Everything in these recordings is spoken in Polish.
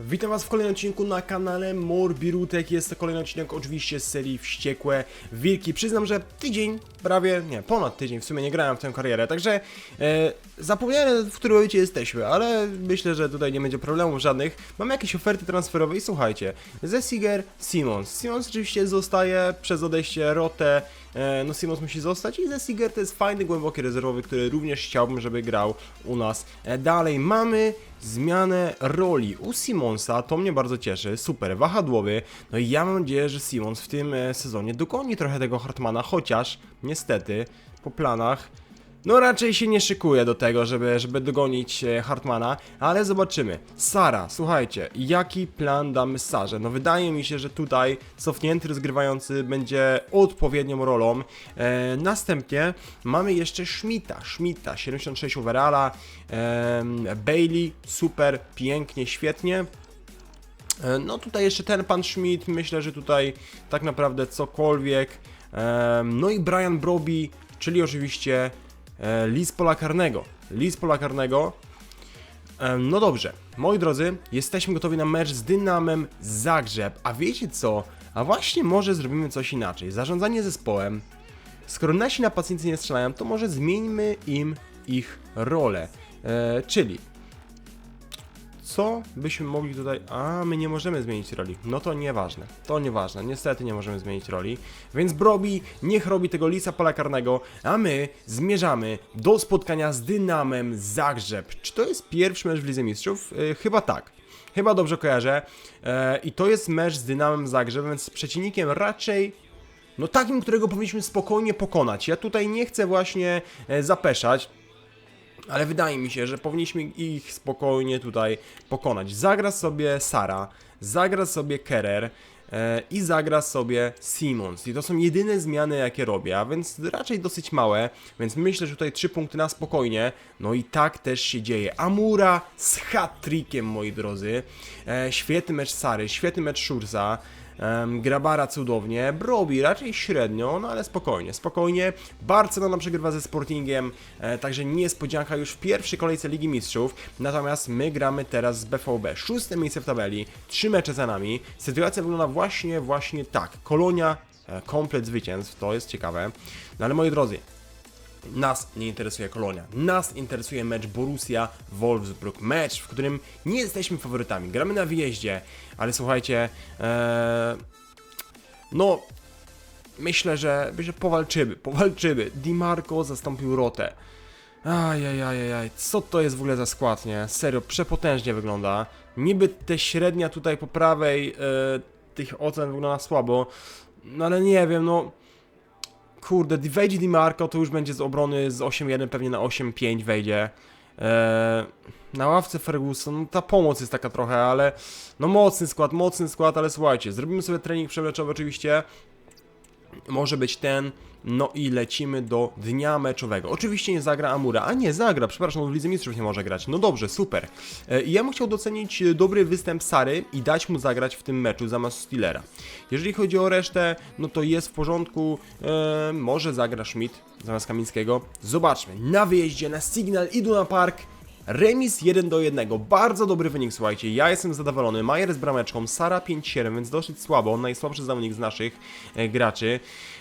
Witam Was w kolejnym odcinku na kanale Morbirutek. Jest to kolejny odcinek oczywiście z serii Wściekłe Wilki. Przyznam, że tydzień, prawie, nie, ponad tydzień w sumie nie grałem w tę karierę, także e, zapomniałem w którym momencie jesteśmy, ale myślę, że tutaj nie będzie problemów żadnych. Mamy jakieś oferty transferowe i słuchajcie, Zesiger, Simons. Simons oczywiście zostaje przez odejście Rotę, no Simons musi zostać i Zesiger to jest fajny, głęboki rezerwowy, który również chciałbym, żeby grał u nas. E, dalej mamy zmianę roli u Simonsa, to mnie bardzo cieszy, super, wahadłowy, no i ja mam nadzieję, że Simons w tym e, sezonie dogoni trochę tego Hartmana, chociaż niestety po planach no raczej się nie szykuje do tego, żeby, żeby dogonić e, Hartmana, ale zobaczymy. Sara, słuchajcie, jaki plan damy Sarze? No wydaje mi się, że tutaj cofnięty rozgrywający będzie odpowiednią rolą. E, następnie mamy jeszcze Schmidta, Schmidta, 76 overalla, e, Bailey, super, pięknie, świetnie. E, No tutaj jeszcze ten pan Schmidt, myślę, że tutaj tak naprawdę cokolwiek. No i Brian Broby, czyli oczywiście Lis Pola Karnego. Lis Pola Karnego. Em, No dobrze, moi drodzy, jesteśmy gotowi na mecz z Dynamem Zagrzeb. A wiecie co? A właśnie może zrobimy coś inaczej. Zarządzanie zespołem. Skoro nasi napastnicy nie strzelają, to może zmieńmy im ich rolę. E, czyli co byśmy mogli tutaj... A, my nie możemy zmienić roli. No to nieważne. To nieważne. Niestety nie możemy zmienić roli. Więc Brobi niech robi tego lisa pola karnego, a my zmierzamy do spotkania z Dynamem Zagrzeb. Czy to jest pierwszy mecz w Lidze Mistrzów? Yy, chyba tak. Chyba dobrze kojarzę. E, I to jest mecz z Dynamem Zagrzeb, więc z przeciwnikiem raczej no takim, którego powinniśmy spokojnie pokonać. Ja tutaj nie chcę właśnie e, zapeszać, ale wydaje mi się, że powinniśmy ich spokojnie tutaj pokonać. Zagra sobie Sara, zagra sobie Kerer e, i zagra sobie Simons. I to są jedyne zmiany, jakie robię, a więc raczej dosyć małe, więc myślę, że tutaj trzy punkty na spokojnie. No i tak też się dzieje. Amura z hat-trickiem, moi drodzy. E, świetny mecz Sary, świetny mecz Szurza. Grabara cudownie, Brobi raczej średnio, no ale spokojnie, spokojnie. Barcelona przegrywa ze Sportingiem, e, także niespodzianka już w pierwszej kolejce Ligi Mistrzów. Natomiast my gramy teraz z BVB. Szóste miejsce w tabeli, trzy mecze za nami. Sytuacja wygląda właśnie, właśnie tak. Kolonia, e, komplet zwycięstw, to jest ciekawe. No ale moi drodzy, nas nie interesuje Kolonia. Nas interesuje mecz Borussia Wolfsburg. Mecz, w którym nie jesteśmy faworytami. Gramy na wyjeździe, ale słuchajcie, ee, no myślę, że, że powalczymy, powalczymy. Di Marco zastąpił Rotę. Ajajajajaj, co to jest w ogóle za skład, nie? Serio, przepotężnie wygląda. Niby te średnia tutaj po prawej e, tych ocen wygląda słabo, no ale nie wiem, no kurde, wejdzie Di Marco, to już będzie z obrony z 8-1 pewnie na 8-5 wejdzie. Eee, na ławce Ferguson, no ta pomoc jest taka trochę, ale no mocny skład, mocny skład, ale słuchajcie, zrobimy sobie trening przemeczowy oczywiście. Może być ten, no i lecimy do dnia meczowego. Oczywiście nie zagra Amura, a nie zagra, przepraszam, w Lidze Mistrzów nie może grać. No dobrze, super. E, I ja bym chciał docenić e, dobry występ Sary i dać mu zagrać w tym meczu zamiast Stillera. Jeżeli chodzi o resztę, no to jest w porządku, e, może zagra Schmidt zamiast Kamińskiego. Zobaczmy, na wyjeździe, na Signal, idą na park. Remis 1 do 1. Bardzo dobry wynik, słuchajcie. Ja jestem zadowolony. Majer z brameczką, Sara 5-7, więc dosyć słabo. Najsłabszy zawodnik z naszych e, graczy.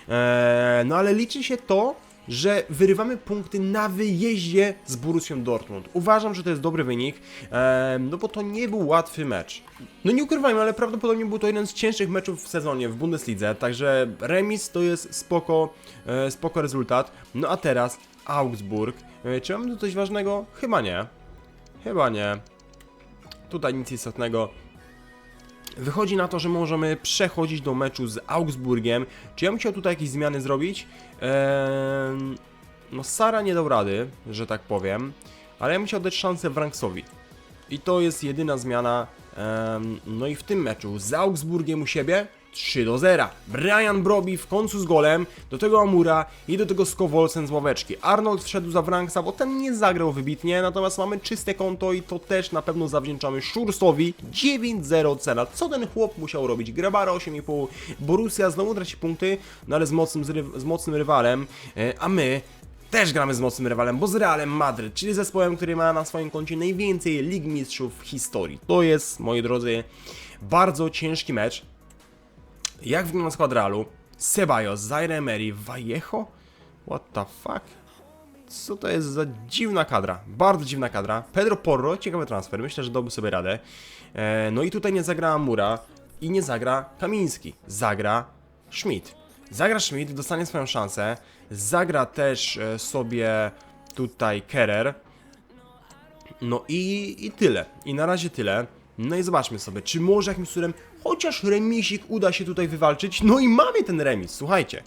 E, no ale liczy się to, że wyrywamy punkty na wyjeździe z Borussią Dortmund. Uważam, że to jest dobry wynik, e, no bo to nie był łatwy mecz. No nie ukrywajmy, ale prawdopodobnie był to jeden z cięższych meczów w sezonie w Bundeslidze, także remis to jest spoko, e, spoko rezultat. No a teraz Augsburg. Czy mamy tu coś ważnego? Chyba nie. Chyba nie. Tutaj nic istotnego. Wychodzi na to, że możemy przechodzić do meczu z Augsburgiem. Czy ja bym chciał tutaj jakieś zmiany zrobić? Eee, no Sara nie dał rady, że tak powiem. Ale ja bym chciał dać szansę Wranksowi. I to jest jedyna zmiana. Em, no i w tym meczu z Augsburgiem u siebie 3 do 0. Brian Broby w końcu z golem, do tego Amura i do tego Skowolsen z ławeczki. Arnold wszedł za Wranksa, bo ten nie zagrał wybitnie, natomiast mamy czyste konto i to też na pewno zawdzięczamy Szursowi. 9-0 cena. Co ten chłop musiał robić? Grabara 8,5, Borussia znowu traci punkty, no ale z mocnym, z mocnym rywalem, e, a my też gramy z mocnym rywalem, bo z Realem Madryt, czyli zespołem, który ma na swoim koncie najwięcej lig mistrzów w historii. To jest, moi drodzy, bardzo ciężki mecz. Jak wygląda skład Realu? Ceballos, Zaire Emery, Vallejo? What the fuck? Co to jest za dziwna kadra? Bardzo dziwna kadra. Pedro Porro, ciekawy transfer, myślę, że dałby sobie radę. E, no i tutaj nie zagra Amura i nie zagra Kamiński. Zagra Schmidt. Zagra Schmidt, dostanie swoją szansę. Zagra też e, sobie tutaj Kerer. No i, i tyle. I na razie tyle. No i zobaczmy sobie, czy może jakimś cudem chociaż remisik uda się tutaj wywalczyć. No i mamy ten remis, słuchajcie.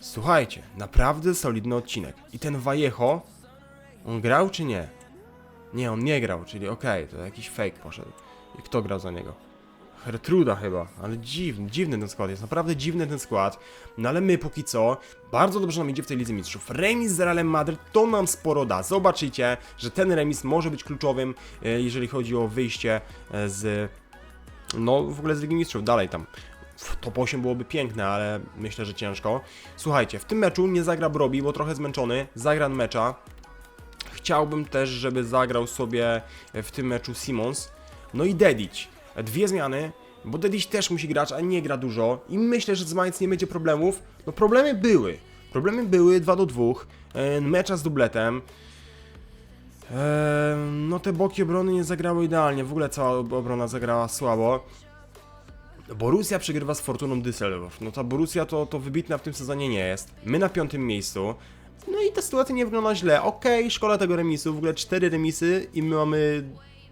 Słuchajcie, naprawdę solidny odcinek. I ten Vallejo, on grał czy nie? Nie, on nie grał, czyli okej, to jakiś fake poszedł. I kto grał za niego? Hertruda chyba, ale dziwny, dziwny ten skład jest, naprawdę dziwny ten skład. No ale my póki co, bardzo dobrze nam idzie w tej Lidze Mistrzów. Remis z Realem Madryt to nam sporo da. Zobaczycie, że ten remis może być kluczowym, e, jeżeli chodzi o wyjście e, z... No, w ogóle z Ligi Mistrzów, dalej tam. W Top 8 byłoby piękne, ale myślę, że ciężko. Słuchajcie, w tym meczu nie zagra Brobi, bo trochę zmęczony. Zagra mecza. Chciałbym też, żeby zagrał sobie w tym meczu Simons. No i Dedić. Dwie zmiany, bo Dedić też musi grać, a nie gra dużo. I myślę, że z Mainz nie będzie problemów. No problemy były. Problemy były 2 do 2. E, Mecza z dubletem. E, No te boki obrony nie zagrały idealnie. W ogóle cała obrona zagrała słabo. Borussia przegrywa z Fortuną Düsseldorf. No ta Borussia to, to wybitna w tym sezonie nie jest. My na piątym miejscu. No i ta sytuacja nie wygląda źle. Okej, szkoda tego remisu, w ogóle cztery remisy i my mamy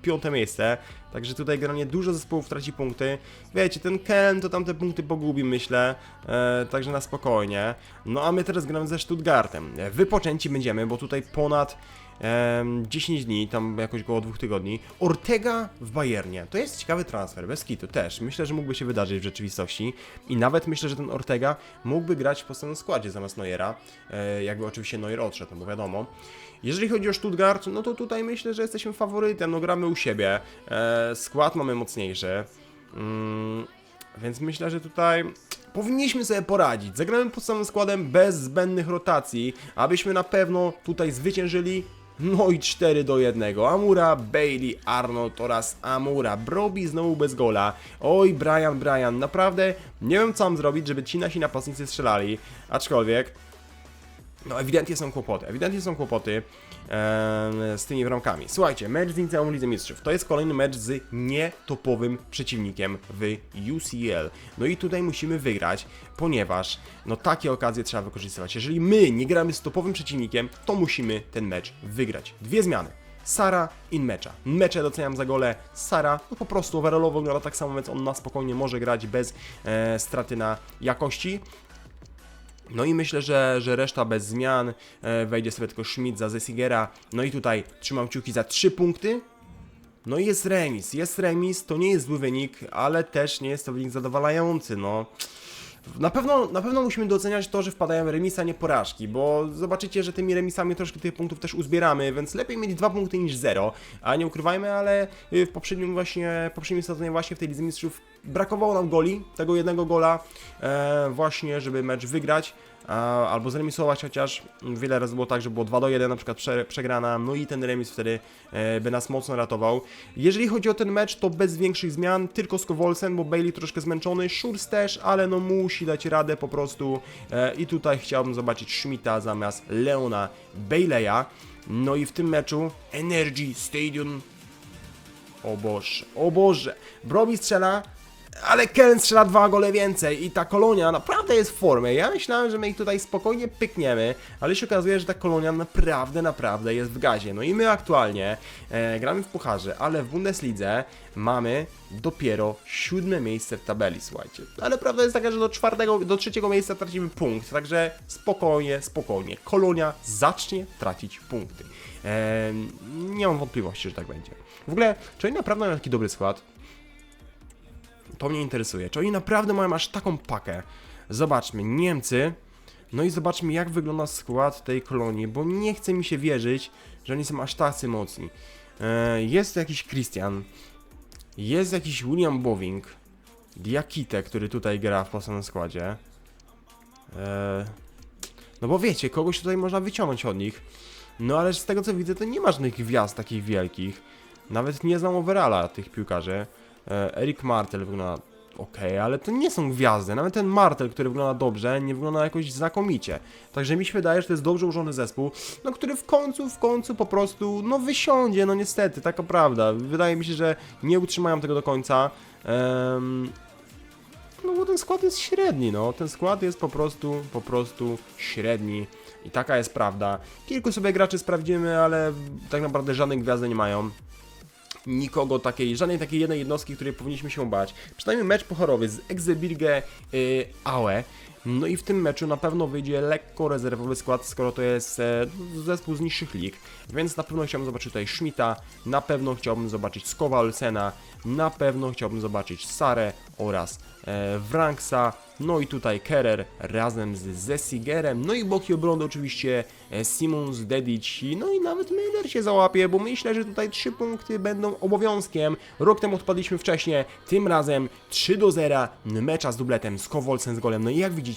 piąte miejsce. Także tutaj generalnie dużo zespołów traci punkty. Wiecie, ten Ken to tam te punkty pogubi, myślę. E, także na spokojnie. No a my teraz gramy ze Stuttgartem. E, Wypoczęci będziemy, bo tutaj ponad em, 10 dni, tam jakoś około dwóch tygodni. Ortega w Bayernie. To jest ciekawy transfer, bez kitu też. Myślę, że mógłby się wydarzyć w rzeczywistości. I nawet myślę, że ten Ortega mógłby grać w podstawowym składzie zamiast Neuera. E, jakby oczywiście Neuer odszedł, no bo wiadomo. Jeżeli chodzi o Stuttgart, no to tutaj myślę, że jesteśmy faworytem. No gramy u siebie. E, skład mamy mocniejszy. Mm, więc myślę, że tutaj powinniśmy sobie poradzić. Zagramy podstawowym składem bez zbędnych rotacji, abyśmy na pewno tutaj zwyciężyli. No i 4 do 1. Amura, Bailey, Arnold oraz Amura. Brobi znowu bez gola. Oj, Brian, Brian, naprawdę nie wiem co mam zrobić, żeby ci nasi napastnicy strzelali. Aczkolwiek no ewidentnie są kłopoty, ewidentnie są kłopoty z tymi bramkami. Słuchajcie, mecz z Liceum Lidze Mistrzów. To jest kolejny mecz z nietopowym przeciwnikiem w UCL. No i tutaj musimy wygrać, ponieważ no takie okazje trzeba wykorzystywać. Jeżeli my nie gramy z topowym przeciwnikiem, to musimy ten mecz wygrać. Dwie zmiany. Sara i Mecza. Mecze doceniam za gole. Sara no po prostu overallowo wygląda tak samo, więc on na spokojnie może grać bez e, straty na jakości. No i myślę, że, że reszta bez zmian. E, wejdzie sobie tylko Schmidt za Zesigera. No i tutaj trzymam kciuki za 3 punkty. No i jest remis. Jest remis, to nie jest zły wynik, ale też nie jest to wynik zadowalający. No. Na pewno, na pewno musimy doceniać to, że wpadają remisy, a nie porażki, bo zobaczycie, że tymi remisami troszkę tych punktów też uzbieramy, więc lepiej mieć dwa punkty niż zero, a nie ukrywajmy, ale y, w poprzednim właśnie, w poprzednim sezonie właśnie w tej Lidze Mistrzów brakowało nam goli, tego jednego gola e, właśnie, żeby mecz wygrać, albo zremisować chociaż. Wiele razy było tak, że było 2 do 1 na przykład prze, przegrana, no i ten remis wtedy e, by nas mocno ratował. Jeżeli chodzi o ten mecz, to bez większych zmian, tylko z Kowolsem, bo Bailey troszkę zmęczony, Schurz też, ale no musi dać radę po prostu e, i tutaj chciałbym zobaczyć Schmidta zamiast Leona Baileya. No i w tym meczu Energy Stadium o Boże, o Boże. Brobi strzela, ale Ken strzela dwa gole więcej i ta kolonia naprawdę jest w formie. Ja myślałem, że my ich tutaj spokojnie pykniemy, ale się okazuje, że ta kolonia naprawdę, naprawdę jest w gazie. No i my aktualnie e, gramy w pucharze, ale w Bundeslidze mamy dopiero siódme miejsce w tabeli, słuchajcie. Ale prawda jest taka, że do czwartego, do trzeciego miejsca tracimy punkt, także spokojnie, spokojnie. Kolonia zacznie tracić punkty. E, nie mam wątpliwości, że tak będzie. W ogóle, czy oni naprawdę mają taki dobry skład? To mnie interesuje. Czy oni naprawdę mają aż taką pakę? Zobaczmy, Niemcy. No i zobaczmy, jak wygląda skład tej kolonii, bo nie chce mi się wierzyć, że oni są aż tacy mocni. E, jest jakiś Christian. Jest jakiś William Bowing. Diakite, który tutaj gra w podstawowym składzie. E, No bo wiecie, kogoś tutaj można wyciągnąć od nich. No ale z tego co widzę, to nie ma żadnych gwiazd takich wielkich. Nawet nie znam overalla tych piłkarzy. E, Eric Martel wygląda ok, ale to nie są gwiazdy. Nawet ten Martel, który wygląda dobrze, nie wygląda jakoś znakomicie. Także mi się wydaje, że to jest dobrze ułożony zespół, no który w końcu, w końcu po prostu, no wysiądzie, no niestety, taka prawda. Wydaje mi się, że nie utrzymają tego do końca. Em, no bo ten skład jest średni, no. Ten skład jest po prostu, po prostu średni. I taka jest prawda. Kilku sobie graczy sprawdzimy, ale tak naprawdę żadnej gwiazdy nie mają. Nikogo takiej, żadnej takiej jednej jednostki, której powinniśmy się bać. Przynajmniej mecz pochorowy z Exebirge y, Aue. No i w tym meczu na pewno wyjdzie lekko rezerwowy skład, skoro to jest e, zespół z niższych lig. Więc na pewno chciałbym zobaczyć tutaj Schmidta, na pewno chciałbym zobaczyć Skowa Olsena, na pewno chciałbym zobaczyć Sarę oraz e, Wranksa, no i tutaj Kerer razem z Zesigerem, no i boki obrony oczywiście e, Simons, Dedic, no i nawet Miller się załapie, bo myślę, że tutaj trzy punkty będą obowiązkiem. Rok temu odpadliśmy wcześniej, tym razem 3 do 0, mecza z dubletem, z Kowolcem z golem, no i jak widzicie,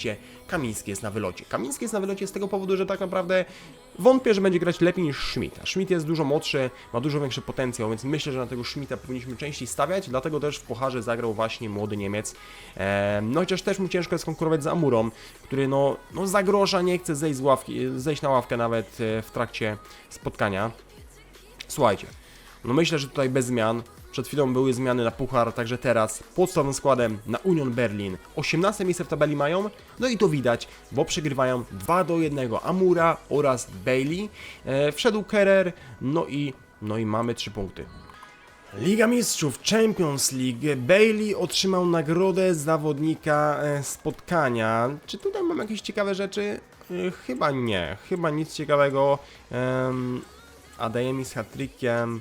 Kamiński jest na wylocie. Kamiński jest na wylocie z tego powodu, że tak naprawdę wątpię, że będzie grać lepiej niż Schmidt. A Schmidt jest dużo młodszy, ma dużo większy potencjał, więc myślę, że na tego Schmidta powinniśmy częściej stawiać, dlatego też w Pucharze zagrał właśnie młody Niemiec. No chociaż też mu ciężko jest konkurować z Amurą, który no, no za grosza nie chce zejść, z ławki, zejść na ławkę nawet e, w trakcie spotkania. Słuchajcie, no myślę, że tutaj bez zmian. Przed chwilą były zmiany na Puchar, także teraz podstawowym składem na Union Berlin. 18 miejsce w tabeli mają, no i to widać, bo przegrywają 2 do 1 Amura oraz Bailey. E, wszedł Kerer, no i, no i mamy 3 punkty. Liga Mistrzów Champions League. Bailey otrzymał nagrodę zawodnika e, spotkania. Czy tutaj mam jakieś ciekawe rzeczy? E, Chyba nie. Chyba nic ciekawego. Um, Adeyemi z hat-trickiem.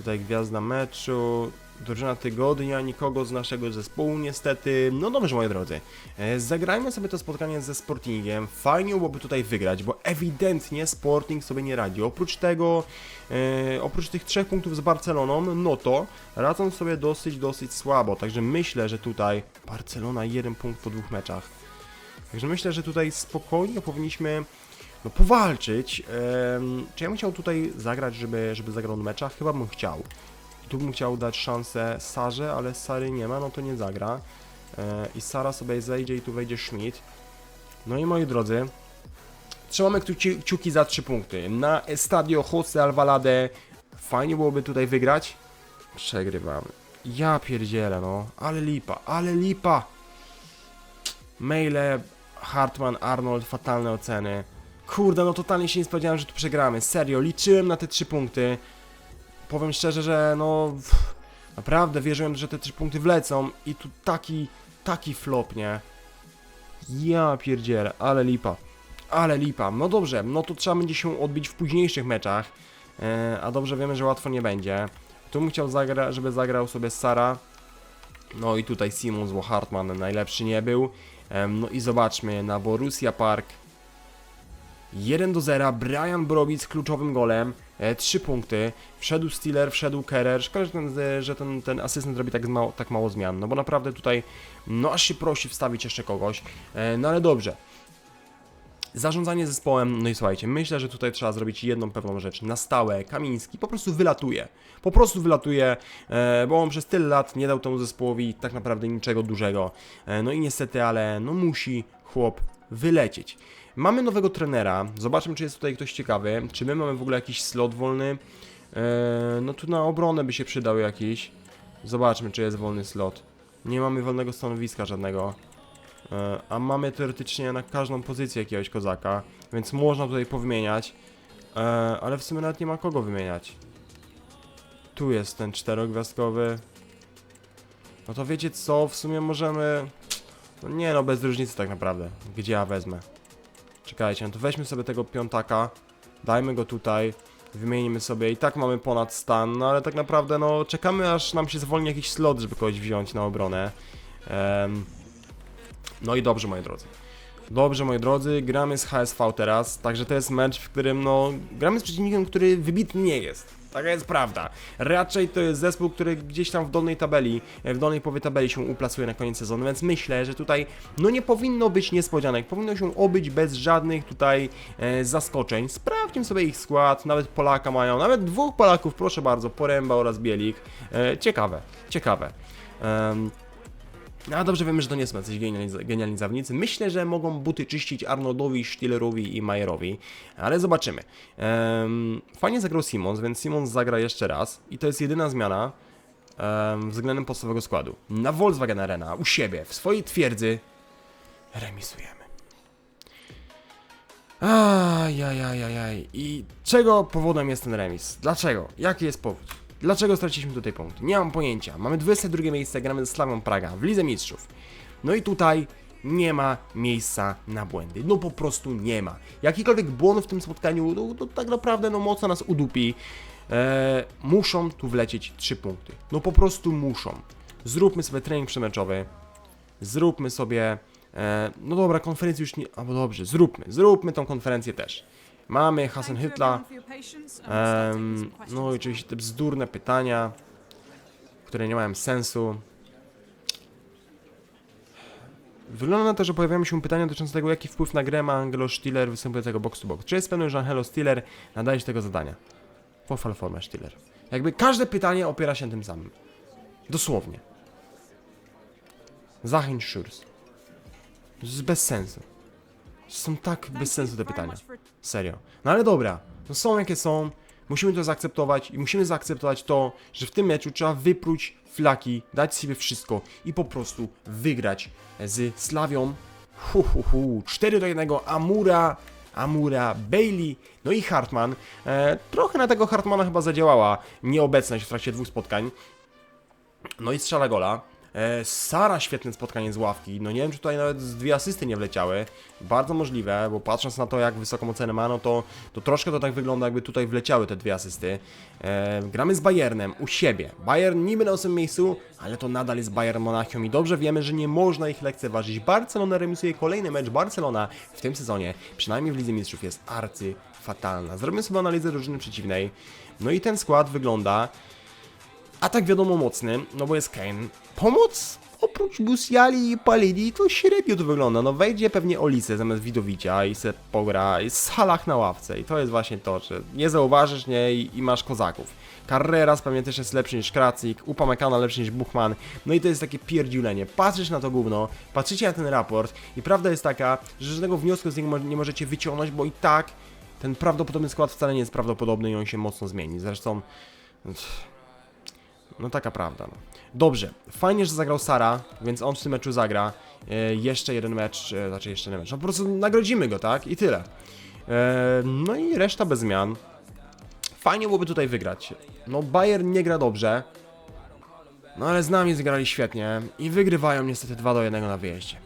Tutaj gwiazda meczu. Drużyna tygodnia, nikogo z naszego zespołu niestety. No dobrze moi drodzy, e, zagrajmy sobie to spotkanie ze Sportingiem. Fajnie byłoby tutaj wygrać, bo ewidentnie Sporting sobie nie radzi. Oprócz tego, e, oprócz tych trzech punktów z Barceloną, no to radzą sobie dosyć, dosyć słabo. Także myślę, że tutaj Barcelona jeden punkt po dwóch meczach. Także myślę, że tutaj spokojnie powinniśmy no, powalczyć. Em, czy ja bym chciał tutaj zagrać, żeby, żeby zagrał na meczach? Chyba bym chciał. Tu bym chciał dać szansę Sarze, ale Sary nie ma, no to nie zagra. E, I Sara sobie zejdzie i tu wejdzie Schmidt. No i moi drodzy, trzymamy kciuki za 3 punkty. Na Estadio Jose Alvalade fajnie byłoby tutaj wygrać. Przegrywamy. Ja pierdzielę, no. Ale lipa, ale lipa. Maile, Hartman, Arnold, fatalne oceny. Kurde, no totalnie się nie spodziewałem, że tu przegramy. Serio, liczyłem na te 3 punkty. Powiem szczerze, że no... pff, Naprawdę wierzyłem, że te 3 punkty wlecą i tu taki, taki flop, nie? Ja pierdzielę, ale lipa. Ale lipa. No dobrze, no to trzeba będzie się odbić w późniejszych meczach. E, a dobrze wiemy, że łatwo nie będzie. Tu bym chciał, zagra żeby zagrał sobie Sara. No i tutaj Simons, bo Hartman najlepszy nie był. No i zobaczmy na Borussia Park. 1 do 0, Brian Browic kluczowym golem, e, 3 punkty, wszedł Stiller, wszedł Kerer, szkoda, że ten, że ten, ten asystent robi tak mało, tak mało zmian, no bo naprawdę tutaj, no aż się prosi wstawić jeszcze kogoś, e, no ale dobrze. Zarządzanie zespołem, no i słuchajcie, myślę, że tutaj trzeba zrobić jedną pewną rzecz, na stałe, Kamiński po prostu wylatuje, po prostu wylatuje, e, bo on przez tyle lat nie dał temu zespołowi tak naprawdę niczego dużego, e, no i niestety, ale no musi chłop wylecieć. Mamy nowego trenera. Zobaczmy, czy jest tutaj ktoś ciekawy. Czy my mamy w ogóle jakiś slot wolny? Eee, no tu na obronę by się przydał jakiś. Zobaczmy, czy jest wolny slot. Nie mamy wolnego stanowiska żadnego. Eee, a mamy teoretycznie na każdą pozycję jakiegoś kozaka, więc można tutaj powymieniać. Eee, ale w sumie nawet nie ma kogo wymieniać. Tu jest ten czterogwiazdkowy. No to wiecie co, w sumie możemy... No nie no, bez różnicy tak naprawdę, gdzie ja wezmę. Czekajcie, no to weźmy sobie tego piątaka, dajmy go tutaj, wymienimy sobie i tak mamy ponad stan, no ale tak naprawdę no czekamy aż nam się zwolni jakiś slot, żeby kogoś wziąć na obronę. Em, no i dobrze moi drodzy. Dobrze moi drodzy, gramy z HSV teraz, także to jest mecz, w którym no gramy z przeciwnikiem, który wybitny nie jest. Taka jest prawda. Raczej to jest zespół, który gdzieś tam w dolnej tabeli, w dolnej połowie tabeli się uplasuje na koniec sezonu, więc myślę, że tutaj no nie powinno być niespodzianek, powinno się obyć bez żadnych tutaj e, zaskoczeń. Sprawdźmy sobie ich skład, nawet Polaka mają, nawet dwóch Polaków, proszę bardzo, Poręba oraz Bielik. E, ciekawe, ciekawe. Em, a dobrze wiemy, że to nie są jacyś genialni, genialni zawodnicy. Myślę, że mogą buty czyścić Arnoldowi, Stillerowi i Majerowi, ale zobaczymy. Em, fajnie zagrał Simons, więc Simons zagra jeszcze raz i to jest jedyna zmiana em, względem podstawowego składu. Na Volkswagen Arena, u siebie, w swojej twierdzy remisujemy. Ajajajajaj. I czego powodem jest ten remis? Dlaczego? Jaki jest powód? Dlaczego straciliśmy tutaj punkt? Nie mam pojęcia. Mamy 22 miejsce, gramy ze Slawią Praga w Lidze Mistrzów. No i tutaj nie ma miejsca na błędy. No po prostu nie ma. Jakikolwiek błąd w tym spotkaniu, no, to tak naprawdę no mocno nas udupi. Eee, muszą tu wlecieć 3 punkty. No po prostu muszą. Zróbmy sobie trening przemeczowy. Zróbmy sobie. E, no dobra, konferencję już nie. Albo dobrze, zróbmy. Zróbmy tą konferencję też. Mamy Hasan Hytla. Em, no i oczywiście te bzdurne pytania, które nie mają sensu. Wygląda na to, że pojawiają się pytania dotyczące tego, jaki wpływ na grę ma Angelo Stiller występującego box to box. Czy jest pewny, że Angelo Stiller nadaje się tego zadania? Pochwal formę Stiller. Jakby każde pytanie opiera się na tym samym. Dosłownie. Zachęć Szurs. To jest bez sensu. Są tak bez sensu te pytania. Serio. No ale dobra, no są jakie są, musimy to zaakceptować i musimy zaakceptować to, że w tym meczu trzeba wypróć flaki, dać sobie wszystko i po prostu wygrać z Slawią. Hu, hu, hu. 4 do 1 Amura, Amura, Bailey, no i Hartman. E, trochę na tego Hartmana chyba zadziałała nieobecność w trakcie dwóch spotkań. No i strzela gola. E, Sara świetne spotkanie z ławki. No nie wiem, czy tutaj nawet z dwie asysty nie wleciały. Bardzo możliwe, bo patrząc na to, jak wysoką ocenę ma, no to, to troszkę to tak wygląda, jakby tutaj wleciały te dwie asysty. E, gramy z Bayernem u siebie. Bayern niby na 8 miejscu, ale to nadal jest Bayern Monachium i dobrze wiemy, że nie można ich lekceważyć. Barcelona remisuje kolejny mecz. Barcelona w tym sezonie, przynajmniej w Lidze Mistrzów, jest arcy fatalna. Zrobimy sobie analizę drużyny przeciwnej. No i ten skład wygląda Atak wiadomo mocny, no bo jest Kane. Pomoc oprócz Musiali i Palini to średnio to wygląda. No wejdzie pewnie Olise zamiast Widowicia i se pogra i Salah na ławce. I to jest właśnie to, że nie zauważysz, nie, i, i masz kozaków. Carreras pewnie też jest lepszy niż Kracik, Upamecano lepszy niż Buchman. No i to jest takie pierdziulenie. Patrzysz na to gówno, patrzycie na ten raport i prawda jest taka, że żadnego wniosku z niego nie możecie wyciągnąć, bo i tak ten prawdopodobny skład wcale nie jest prawdopodobny i on się mocno zmieni. Zresztą... No taka prawda. No. Dobrze, fajnie, że zagrał Sara, więc on w tym meczu zagra. E, jeszcze jeden mecz, e, znaczy jeszcze jeden mecz. No po prostu nagrodzimy go, tak? I tyle. E, no i reszta bez zmian. Fajnie byłoby tutaj wygrać. No Bayern nie gra dobrze. No ale z nami zagrali świetnie i wygrywają niestety 2 do 1 na wyjeździe.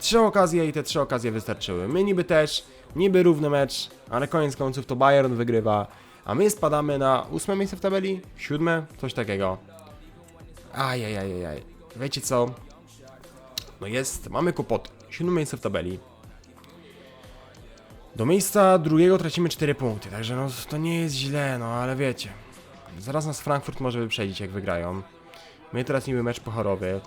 Trzy okazje i te trzy okazje wystarczyły. My niby też, niby równy mecz, ale koniec końców to Bayern wygrywa, a my spadamy na ósme miejsce w tabeli, siódme, coś takiego. Ajajajajaj. Wiecie co? No jest, mamy kłopot. Siódme miejsce w tabeli. Do miejsca drugiego tracimy 4 punkty, także no to nie jest źle, no ale wiecie. Zaraz nas Frankfurt może wyprzedzić, jak wygrają. My teraz niby mecz pochorowy.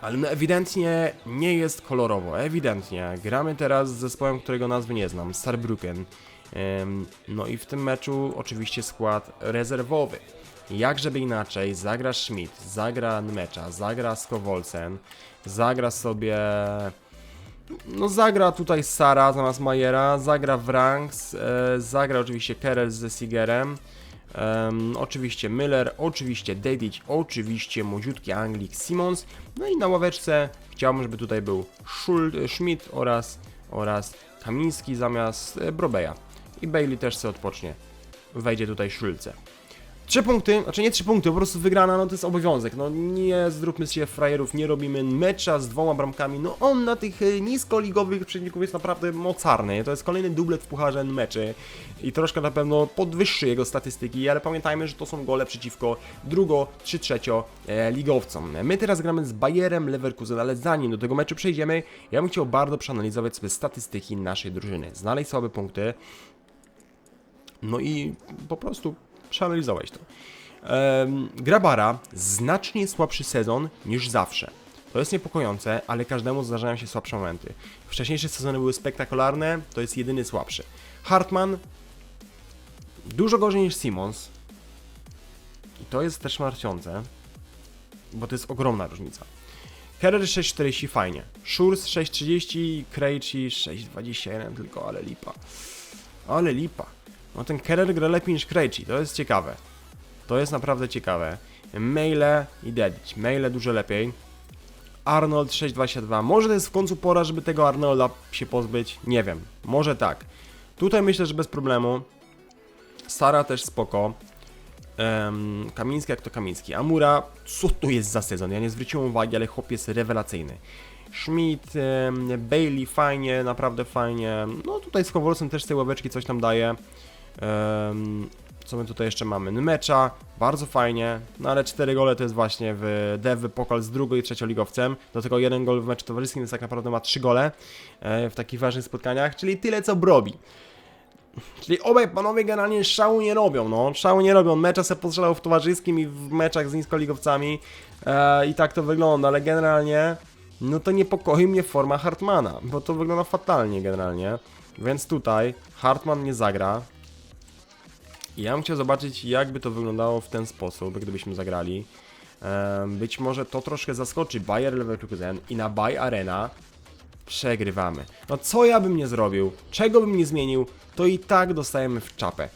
Ale no ewidentnie nie jest kolorowo, ewidentnie. Gramy teraz z zespołem, którego nazwy nie znam, Saarbrücken. No i w tym meczu oczywiście skład rezerwowy. Jak żeby inaczej, zagra Schmidt, zagra Nmecza, zagra Skowolsen, zagra sobie... No zagra tutaj Sara zamiast Majera, zagra Wranks, e, zagra oczywiście Kerel ze Sigerem, em, oczywiście Müller, oczywiście Dedic, oczywiście młodziutki Anglik Simons, no i na ławeczce chciałbym, żeby tutaj był Schmidt oraz, oraz Kamiński zamiast e, Brobeja. I Bailey też sobie odpocznie. Wejdzie tutaj Szulce. Trzy punkty, znaczy nie trzy punkty, po prostu wygrana, no to jest obowiązek. No nie zróbmy się frajerów, nie robimy mecza z dwoma bramkami. No on na tych e, niskoligowych przeciwników jest naprawdę mocarny. To jest kolejny dublet w pucharze meczy i troszkę na pewno podwyższy jego statystyki, ale pamiętajmy, że to są gole przeciwko drugo czy trzecio e, ligowcom. My teraz gramy z Bayerem Leverkusen, ale zanim do tego meczu przejdziemy, ja bym chciał bardzo przeanalizować sobie statystyki naszej drużyny. Znaleźć słabe punkty, no i po prostu przeanalizować to. Em, Grabara znacznie słabszy sezon niż zawsze. To jest niepokojące, ale każdemu zdarzają się słabsze momenty. Wcześniejsze sezony były spektakularne, to jest jedyny słabszy. Hartman dużo gorzej niż Simons. I to jest też martwiące, bo to jest ogromna różnica. Kerer 6.40 fajnie. Shurs 6.30, Krejci 6.21 tylko, ale lipa. Ale lipa. No ten Kerer gra lepiej niż Krejci, to jest ciekawe. To jest naprawdę ciekawe. Maile i Dedić. Maile dużo lepiej. Arnold 6.22. Może to jest w końcu pora, żeby tego Arnolda się pozbyć? Nie wiem. Może tak. Tutaj myślę, że bez problemu. Sara też spoko. Um, Kamiński jak to Kamiński. Amura, co to jest za sezon? Ja nie zwróciłem uwagi, ale chłop jest rewelacyjny. Schmidt, em, Bailey fajnie, naprawdę fajnie. No tutaj z Kowalsem też z tej ławeczki coś tam daje. Em, co my tutaj jeszcze mamy? Nmecza, bardzo fajnie, no ale 4 gole to jest właśnie w Dev Pokal z drugą i trzecioligowcem. Do tego jeden gol w meczu towarzyskim, więc tak naprawdę ma 3 gole e, w takich ważnych spotkaniach, czyli tyle co Brobi. Czyli obaj panowie generalnie szału nie robią, no. Szału nie robią. Mecze se postrzelał w towarzyskim i w meczach z niskoligowcami e, i tak to wygląda, ale generalnie no to niepokoi mnie forma Hartmana, bo to wygląda fatalnie generalnie. Więc tutaj Hartman nie zagra. I ja bym chciał zobaczyć, jakby to wyglądało w ten sposób, gdybyśmy zagrali. Być może to troszkę zaskoczy Bayer Leverkusen i na Bay Arena przegrywamy. No co ja bym nie zrobił, czego bym nie zmienił, to i tak dostajemy w czapę.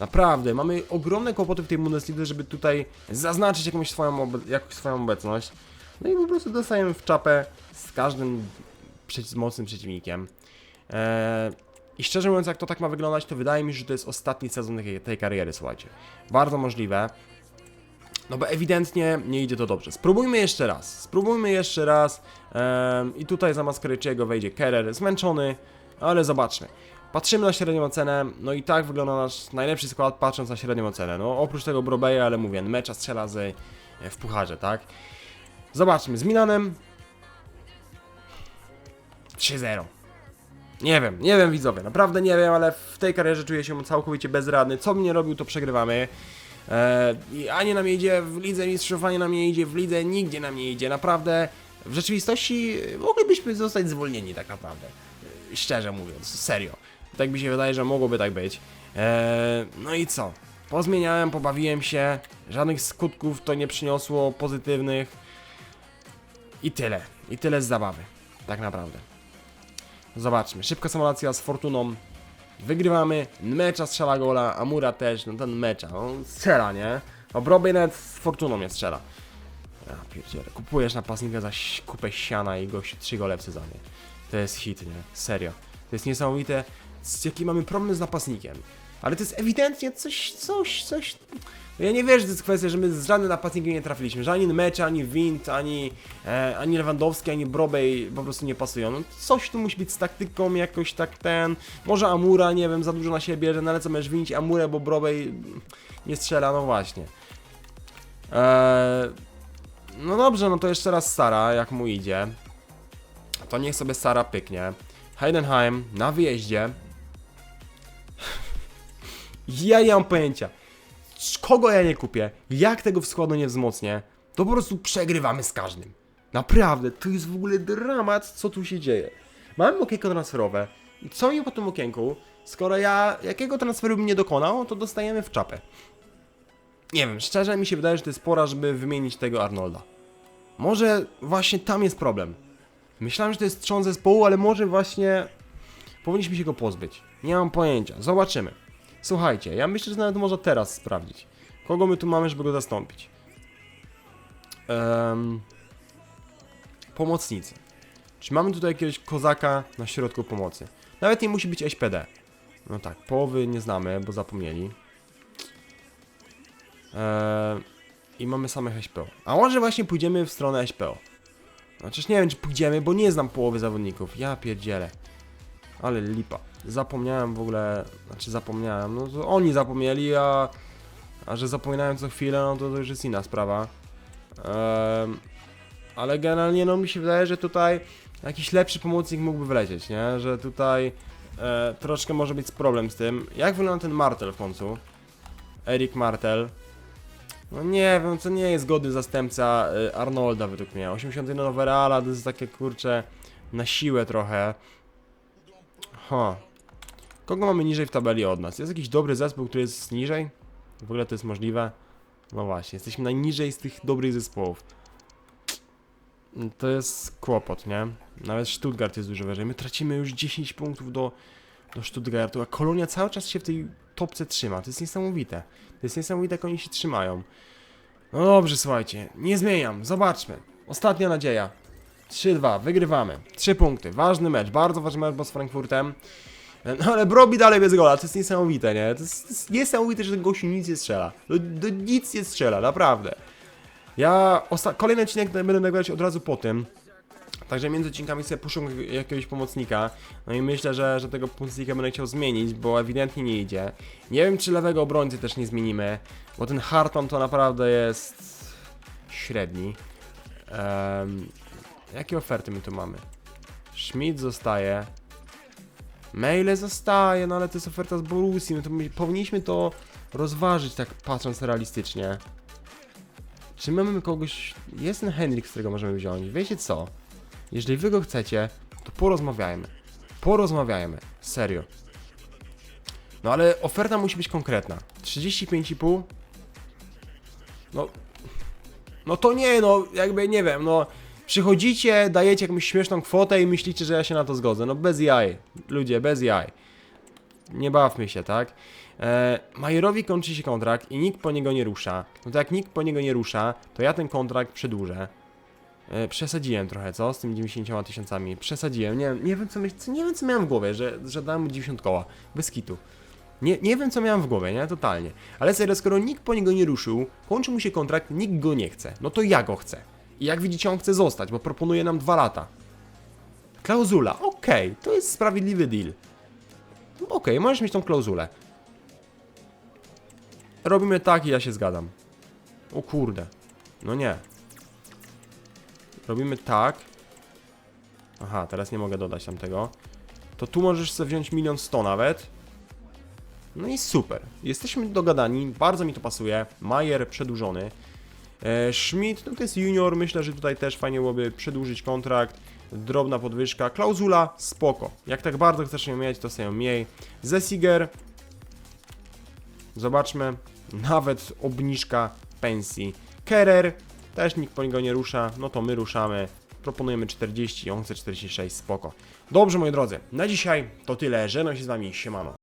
Naprawdę, mamy ogromne kłopoty w tej Bundeslidze, żeby tutaj zaznaczyć jakąś swoją, jakąś swoją obecność. No i po prostu dostajemy w czapę z każdym mocnym przeciwnikiem. Eee, I szczerze mówiąc, jak to tak ma wyglądać, to wydaje mi się, że to jest ostatni sezon tej, kariery, słuchajcie. Bardzo możliwe. No bo ewidentnie nie idzie to dobrze. Spróbujmy jeszcze raz. Spróbujmy jeszcze raz. Em, I tutaj zamiast Krejciego wejdzie Kerer, zmęczony, ale zobaczmy. Patrzymy na średnią ocenę, no i tak wygląda nasz najlepszy skład patrząc na średnią ocenę. No oprócz tego Brobeja, ale mówię, mecza strzela z, e, w pucharze, tak? Zobaczmy, z Milanem 3-0. Nie wiem, nie wiem widzowie, naprawdę nie wiem, ale w tej karierze czuję się całkowicie bezradny. Co bym nie robił, to przegrywamy. E, I ani nam nie idzie w lidze mistrzów, ani nam nie idzie w lidze, nigdzie nam nie idzie. Naprawdę, w rzeczywistości e, moglibyśmy zostać zwolnieni tak naprawdę. E, Szczerze mówiąc, serio. Tak mi się wydaje, że mogłoby tak być. E, no i co? Pozmieniałem, pobawiłem się, żadnych skutków to nie przyniosło pozytywnych. I tyle. I tyle z zabawy. Tak naprawdę. Zobaczmy. Szybka symulacja z Fortuną. Wygrywamy. Mecza strzela gola. Amura też. No ten mecza. On strzela, nie? Obrobię nawet z Fortuną nie strzela. Ja pierdzielę. Kupujesz napastnika za kupę siana i gości trzy gole w sezonie. To jest hit, nie? Serio. To jest niesamowite, z jaki mamy problem z napastnikiem. Ale to jest ewidentnie coś, coś, coś... Ja nie wierzę, że to jest kwestia, że my z żadnym napastnikiem nie trafiliśmy. Że ani Mecz, ani Wind, ani, e, ani Lewandowski, ani Brobej po prostu nie pasują. No, coś tu musi być z taktyką, jakoś tak ten... Może Amura, nie wiem, za dużo na siebie ale co możesz winić Amurę, bo Brobej nie strzela, no właśnie. Eee, no dobrze, no to jeszcze raz Sara, jak mu idzie. To niech sobie Sara pyknie. Heidenheim na wyjeździe. Ja nie mam pojęcia. Kogo ja nie kupię? Jak tego składu nie wzmocnię? To po prostu przegrywamy z każdym. Naprawdę, to jest w ogóle dramat, co tu się dzieje. Mamy okienko transferowe. I co mi po tym okienku? Skoro ja jakiego transferu bym nie dokonał, to dostajemy w czapę. Nie wiem, szczerze mi się wydaje, że to jest pora, żeby wymienić tego Arnolda. Może właśnie tam jest problem. Myślałem, że to jest trzon zespołu, ale może właśnie powinniśmy się go pozbyć. Nie mam pojęcia. Zobaczymy. Słuchajcie, ja myślę, że nawet można teraz sprawdzić. Kogo my tu mamy, żeby go zastąpić? Em, pomocnicy. Czy mamy tutaj jakiegoś kozaka na środku pomocy? Nawet nie musi być SPD. No tak, połowy nie znamy, bo zapomnieli. Eee, I mamy same SPO. A może właśnie pójdziemy w stronę SPO? Chociaż nie wiem, czy pójdziemy, bo nie znam połowy zawodników. Ja pierdzielę. Ale lipa. Zapomniałem w ogóle, znaczy zapomniałem, no to oni zapomnieli, a, a że zapominałem co chwilę, no to, to już jest inna sprawa. Em, ale generalnie no mi się wydaje, że tutaj jakiś lepszy pomocnik mógłby wlecieć, nie? Że tutaj e, troszkę może być problem z tym. Jak wygląda ten martel w końcu? Erik Martel. No nie wiem, to nie jest godny zastępca y, Arnolda według mnie. 81 overalla to jest takie kurcze na siłę trochę. Ha. Kogo mamy niżej w tabeli od nas? Jest jakiś dobry zespół, który jest niżej? W ogóle to jest możliwe? No właśnie, jesteśmy najniżej z tych dobrych zespołów. To jest kłopot, nie? Nawet Stuttgart jest dużo wyżej. My tracimy już 10 punktów do, do Stuttgartu, a Kolonia cały czas się w tej topce trzyma. To jest niesamowite. To jest niesamowite, jak oni się trzymają. No dobrze, słuchajcie, nie zmieniam. Zobaczmy. Ostatnia nadzieja. 3-2, wygrywamy. 3 punkty. Ważny mecz, bardzo ważny mecz, bo z Frankfurtem. No ale Brobi dalej bez gola, to jest niesamowite, nie? To jest, to jest niesamowite, że ten gościu nic nie strzela. No, no nic nie strzela, naprawdę. Ja kolejny odcinek będę nagrywać od razu po tym. Także między odcinkami sobie puszczę jakiegoś pomocnika. No i myślę, że, że tego pomocnika będę chciał zmienić, bo ewidentnie nie idzie. Nie wiem, czy lewego obrońcy też nie zmienimy, bo ten Hartman to naprawdę jest średni. Jakie oferty my tu mamy? Schmidt zostaje. Maile zostaje, no ale to jest oferta z Borussii, no to my, powinniśmy to rozważyć tak patrząc realistycznie. Czy my mamy kogoś... Jest ten Henrik, z którego możemy wziąć. Wiecie co? Jeżeli wy go chcecie, to porozmawiajmy. Porozmawiajmy. Serio. No ale oferta musi być konkretna. 35,5? No... No to nie, no jakby nie wiem, no... Przychodzicie, dajecie jakąś śmieszną kwotę i myślicie, że ja się na to zgodzę. No bez jaj. Ludzie, bez jaj. Nie bawmy się, tak? E, Majerowi kończy się kontrakt i nikt po niego nie rusza. No to jak nikt po niego nie rusza, to ja ten kontrakt przedłużę. E, przesadziłem trochę, co? Z tymi 90 tysiącami. Przesadziłem. Nie, nie, wiem, co myśl, nie wiem, co miałem w głowie, że, że dałem mu 90 koła. Bez kitu. Nie, nie wiem, co miałem w głowie, nie? Totalnie. Ale serio, skoro nikt po niego nie ruszył, kończy mu się kontrakt, nikt go nie chce. No to ja go chcę. I jak widzicie, on chce zostać, bo proponuje nam dwa lata. Klauzula, okej, to jest sprawiedliwy deal. Okej, możesz mieć tą klauzulę. Robimy tak i ja się zgadzam. O kurde. No nie. Robimy tak. Aha, teraz nie mogę dodać tamtego. To tu możesz sobie wziąć milion sto nawet. No i super. Jesteśmy dogadani, bardzo mi to pasuje. Majer przedłużony. E, Schmidt, no to jest junior, myślę, że tutaj też fajnie byłoby przedłużyć kontrakt. Drobna podwyżka, klauzula, spoko. Jak tak bardzo chcesz ją mieć, to sobie ją miej. Zesiger, zobaczmy, nawet obniżka pensji. Kerer, też nikt po niego nie rusza, no to my ruszamy. Proponujemy 40, on chce 46, spoko. Dobrze, moi drodzy, na dzisiaj to tyle. Żegnam się z wami, siemano.